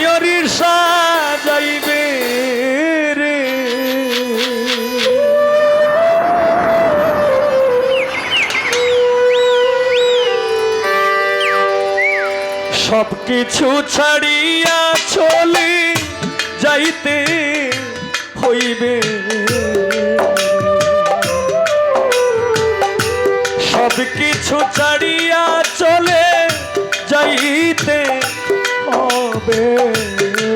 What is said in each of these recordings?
নয়রির সাজাইবে রে। সব কিছু ছাড়িয়া চলে যাইতে হইবে। সব কিছু ছাড়িয়া হবে।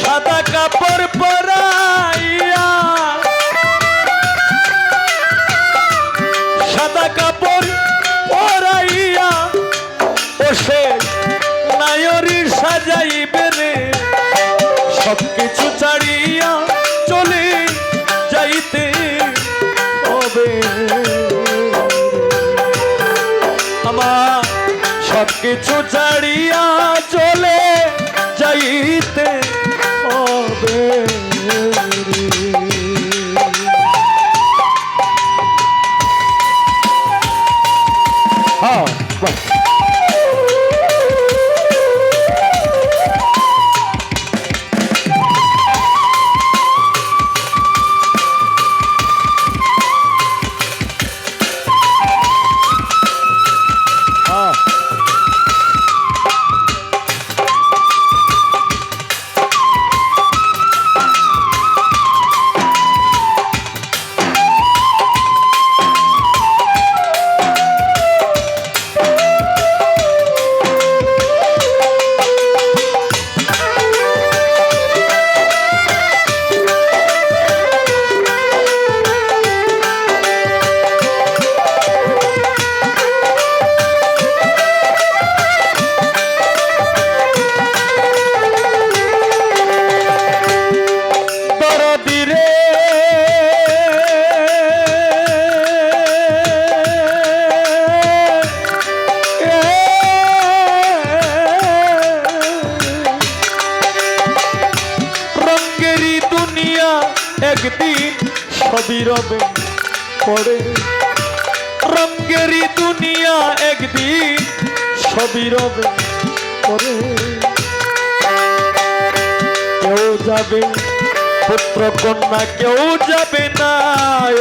সাদা কাপড় পরাইয়া, সাদা কাপড় পরাইয়া বসে নায়রির সাজাইবে রে। সব কিছু ছাড়িয়া চলে যাইতে হবে। আমার সব কিছু একদিন সবই রবে পড়ে। রঙ্গেরি দুনিয়া একদিন সবই রবে পড়ে। কেউ যাবে পুত্র কন্যা, কেউ যাবে না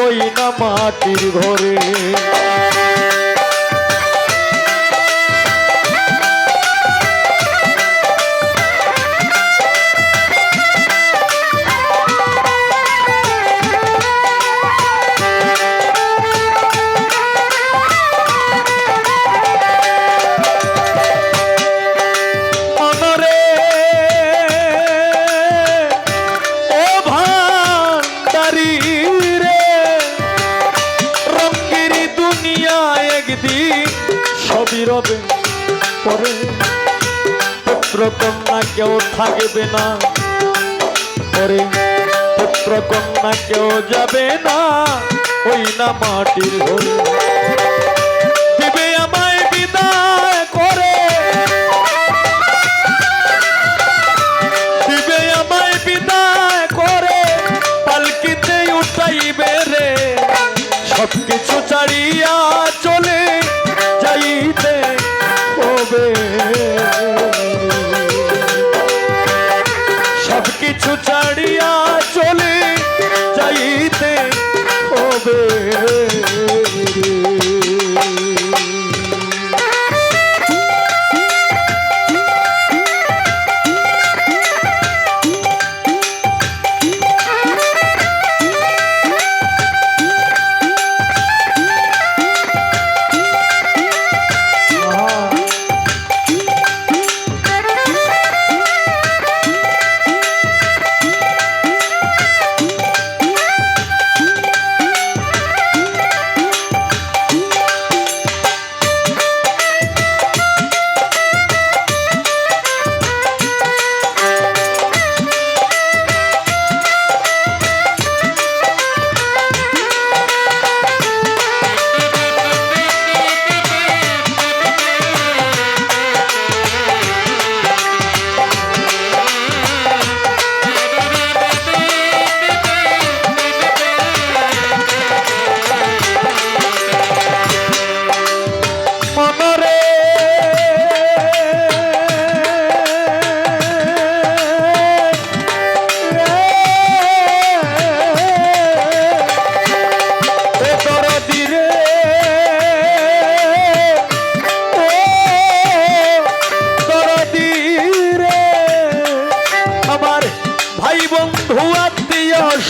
ওই না মাটির ঘরে। কেউ থাকবে না। পরে পুত্র কন্যা কেউ যাবে না। ওই না মাটির ঘরে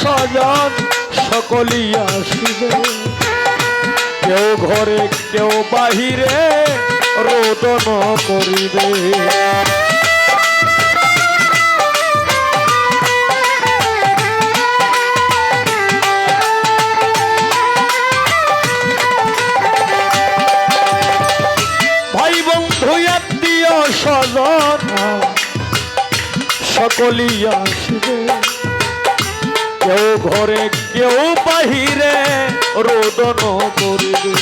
সকলই আসিবে। কেউ ঘরে কেউ বাহিরে রোদন করিবে। ভাই বন্ধু আত্মীয় স্বজন সকলই আসবে। কেউ ঘরে, কেউ বাহিরে, রোদন করবে।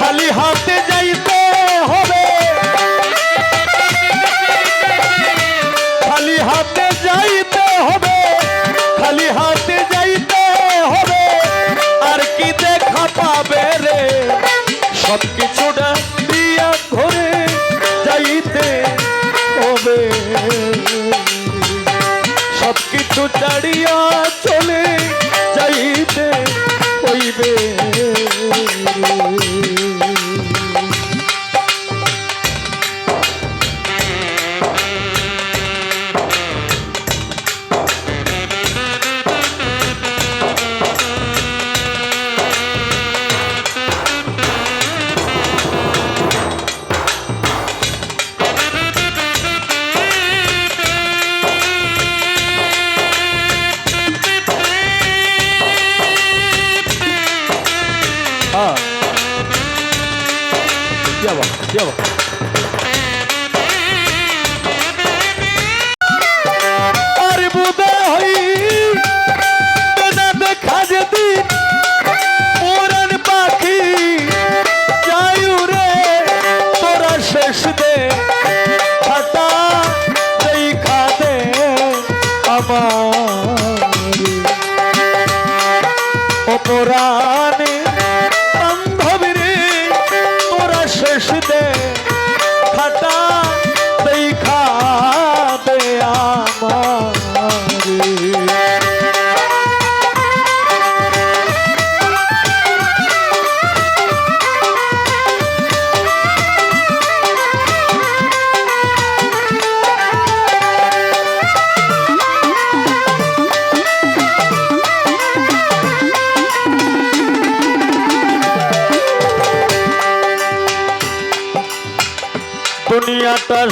খালি হাতে যাইতে হবে। খালি হাতে যাইতে হবে। খালি হাতে যাইতে হবে। আর কি দেখা পাবে রে? সব কিছুটা ছাড়িয়া চলে যাইতে হইবে।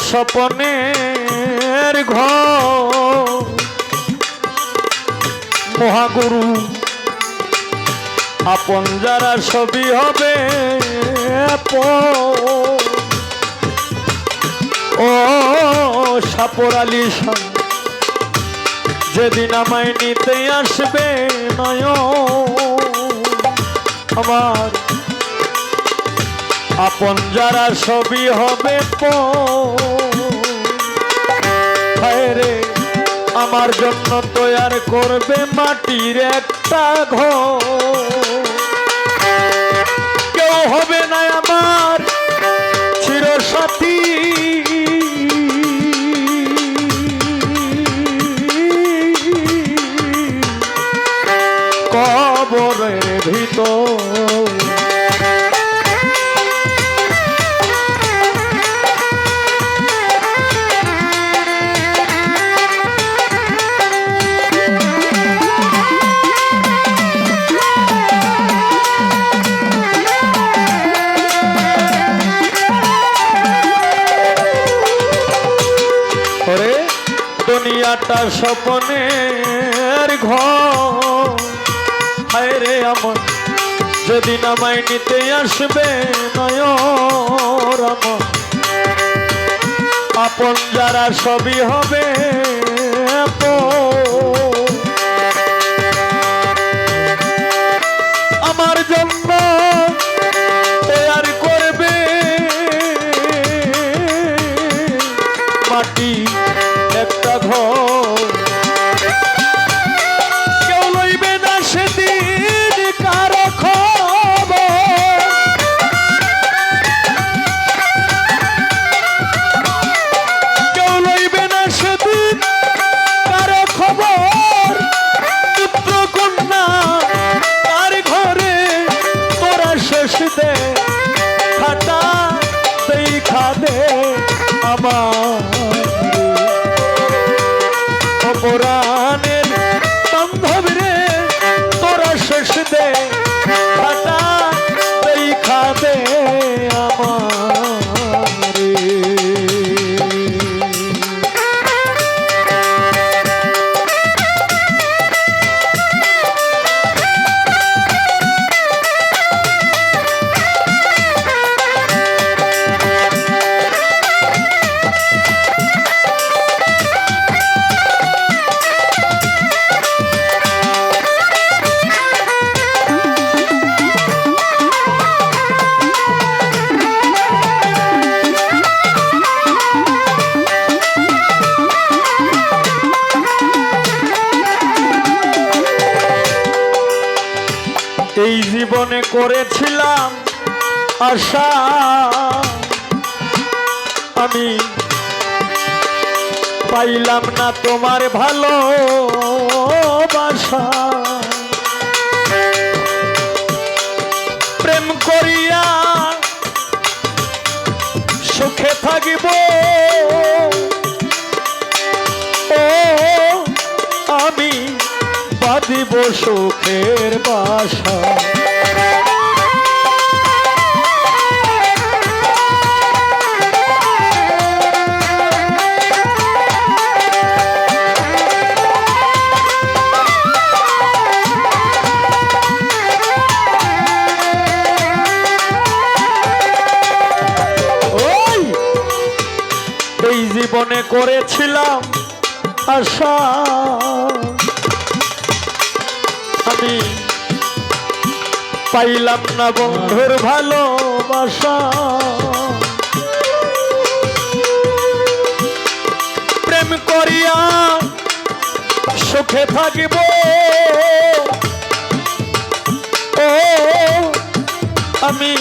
স্বপনের ঘর। মহাগুরু, আপন যারা ছবি হবে ও সাপর আলী যেদিন আমায় নিতে আসবে নয় আমার আপন যারা ছবি হবে রে, আমার জন্য তৈয়ার করবে মাটির একটা ঘর। কেউ হবে না আমার চিরসাথী। কবরের ভিতর স্বপনের ঘর আমার যদি নামাই নিতে আসবে নয় আপন যারা সবই হবে আপন। আমি পাইলাম না তোমার ভালো বাসা প্রেম করিয়া সুখে থাকিব। ও, আমি বাঁধিব সুখের বাসা। করেছিলাম আশা। আমি পাইলাম না বন্ধুর ভালোবাসা। প্রেম করিয়া সুখে থাকিব। আমি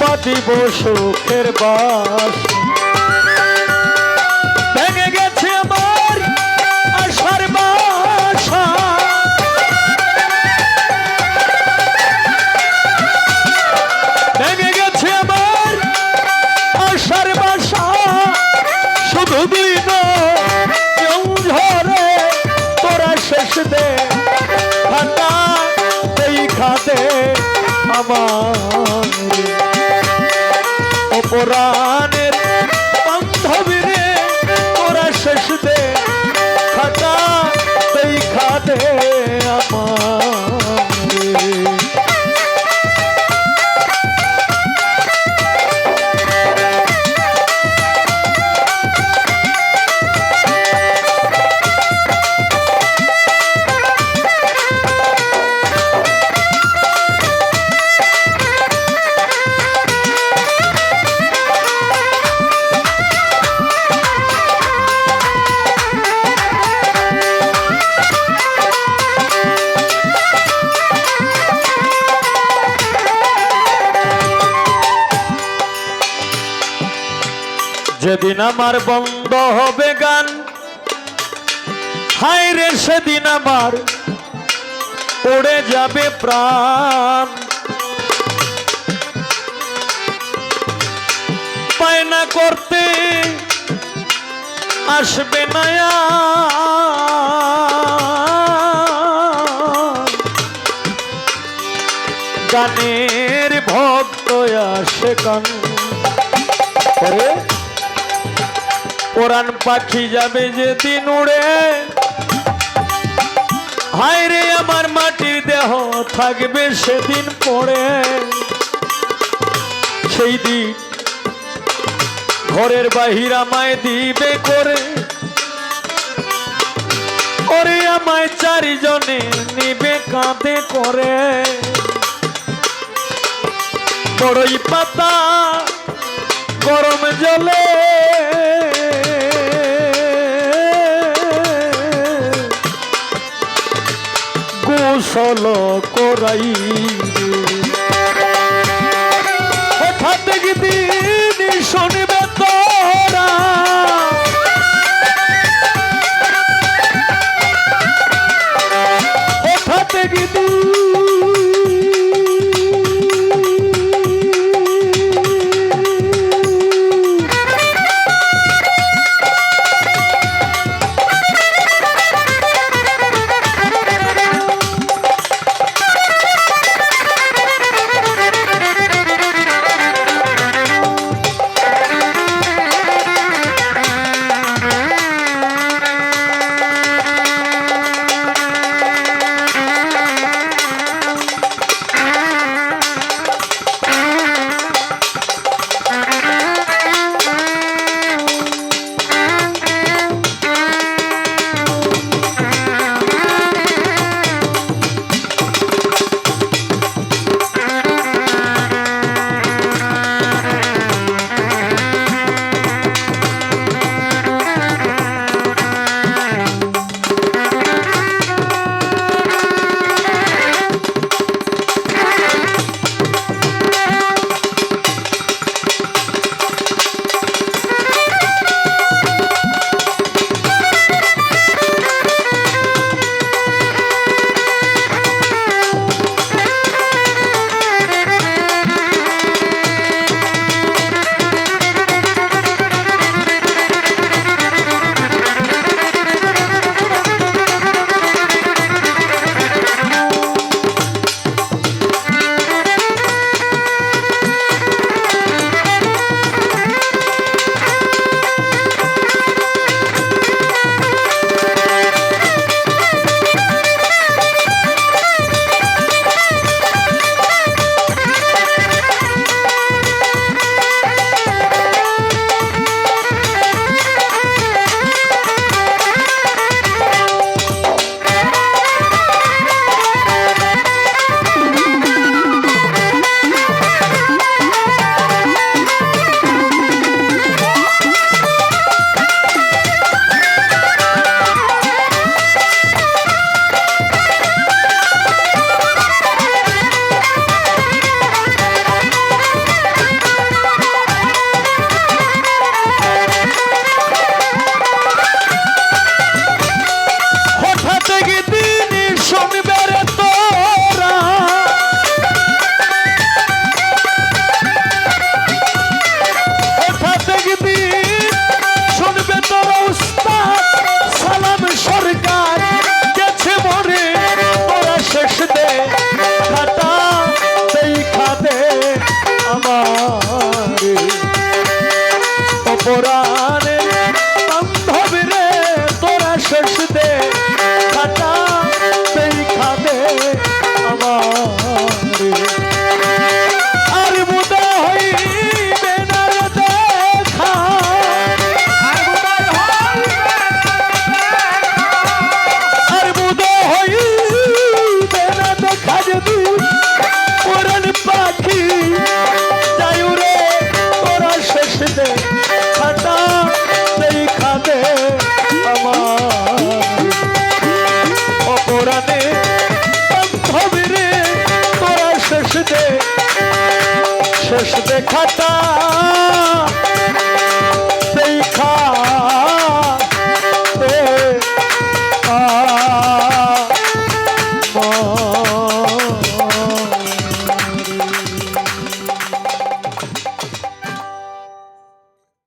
পাতিব সুখের বাস। দে খাতা এই খাতে আমার। অপরাণের যেদিন আমার বন্ধ হবে গান। হায় রে, সেদিন আমার উড়ে যাবে প্রাণ। পায়না করতে আসবে না গানের ভক্ত আসে কান। কোরআন পাখি যাবে যেদিন উড়ে। হায় রে আমার মাটির দেহ থাকবে সেদিন পড়ে। সেই দিন ঘরের বাহির আমায় দিবে করে। ওরে আমায় চারিজনে নিবে, কাঁধে করে। বড়ই পাতা, গরম জলে গোসল করাই। হঠাৎ